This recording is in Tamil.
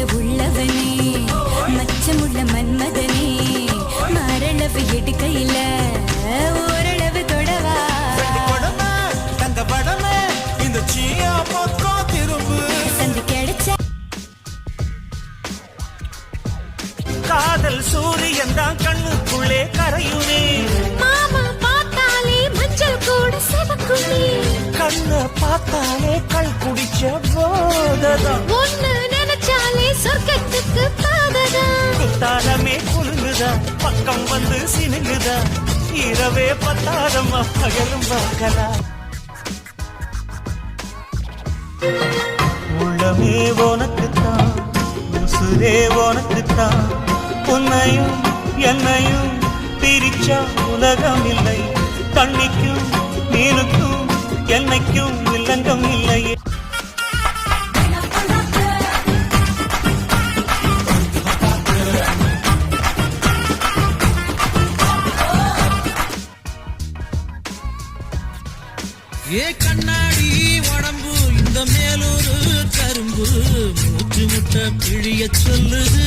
போல உள்ளவனே மச்சமுள்ள மன்மதனே மரளவு எடுக்கையில ஓரளவு தொடவா. தங்க படமே இந்த சீயா பக்கம் திரும்பு. சந்தி கிடைச்ச காதல் சூரியன் தான் கண்ணுக்குள்ளே கரையுமே. மாமா பார்த்தாலே மஞ்சள் கூட சிவக்குமே. கண்ண பார்த்தாலே கல் குடிச்ச போததான். பட்டாளமே குலுங்குதா? பக்கம் வந்து சினுங்குதா? இரவே பத்தாதம்மா பகலும் பார்க்கலா? உள்ளமே உனக்குத்தான் உசுரே உனக்குத்தான். உன்னையும் என்னையும் பிரிச்சா உலகம் இல்லை தண்ணிக்கும் மீனுக்கும் என்னைக்கும் ஏ கண்ணாடி உடம்பு இந்த மேலூரு கரும்பு மூச்சு முட்டை பிழிய சொல்லுது.